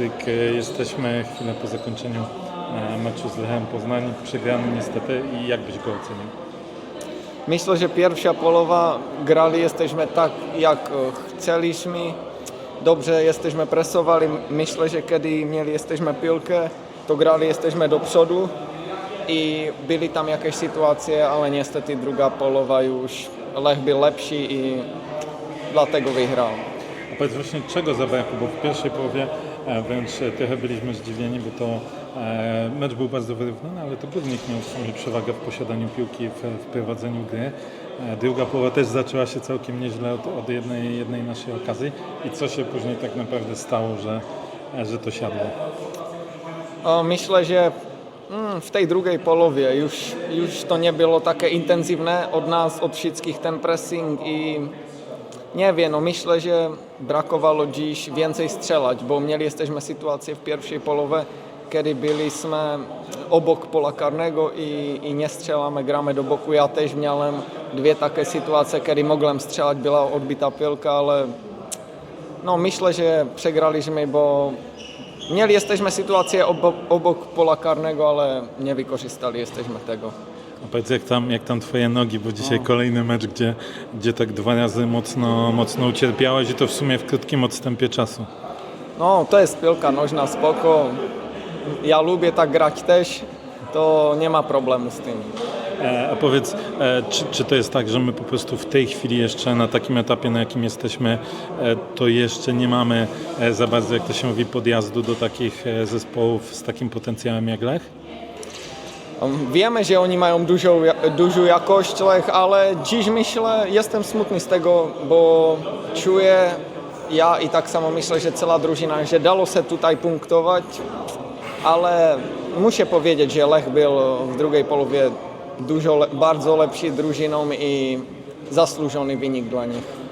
e, jesteśmy chwilę po zakończeniu e, meczu z Lechem Poznań, przegrany niestety i jak byś go ocenił? Myślę, że pierwsza polowa grali jesteśmy tak, jak e, chcieliśmy. Dobrze jesteśmy presowali. Myślę, że kiedy mieli jesteśmy piłkę, to grali jesteśmy do przodu i byli tam jakieś sytuacje, ale niestety druga polowa już Lech był lepszy i dlatego wygrał. A powiedz właśnie czego zabrakło, bo w pierwszej połowie wręcz e, trochę byliśmy zdziwieni, bo to e, mecz był bardzo wyrównany, ale to Górnik miał w sumie przewagę w posiadaniu piłki, w, w prowadzeniu gry. E, druga połowa też zaczęła się całkiem nieźle od, od jednej, jednej naszej okazji. I co się później tak naprawdę stało, że, że to siadło? O, Myślę, że mm, w tej drugiej polowie już, już to nie było takie intensywne od nas, od wszystkich ten pressing i nie wiem, myślę, że brakowało dziś więcej strzelać, bo mieli jesteśmy sytuację w pierwszej polowie, kiedy byliśmy obok pola karnego i, i nie strzelamy, gramy do boku. Ja też miałem dwie takie sytuacje, kiedy mogłem strzelać, była odbita piłka, ale no myślę, że przegraliśmy, bo mieli jesteśmy sytuację obok, obok pola karnego, ale nie wykorzystali jesteśmy tego. A powiedz jak tam, jak tam twoje nogi, bo dzisiaj kolejny mecz, gdzie, gdzie tak dwa razy mocno, mocno ucierpiałeś i to w sumie w krótkim odstępie czasu. No to jest piłka nożna, spoko. Ja lubię tak grać też, to nie ma problemu z tym. E, A powiedz, e, czy, czy to jest tak, że my po prostu w tej chwili jeszcze na takim etapie, na jakim jesteśmy, e, to jeszcze nie mamy e, za bardzo, jak to się mówi, podjazdu do takich e, zespołów z takim potencjałem jak Lech? Wiemy, że oni mają dużą, dużą jakość, ale dziś myślę, jestem smutny z tego, bo czuję, ja i tak samo myślę, że cała drużyna, że dało się tutaj punktować, ale muszę powiedzieć, że Lech był w drugiej połowie dużo, bardzo lepszy drużyną i zasłużony wynik dla nich.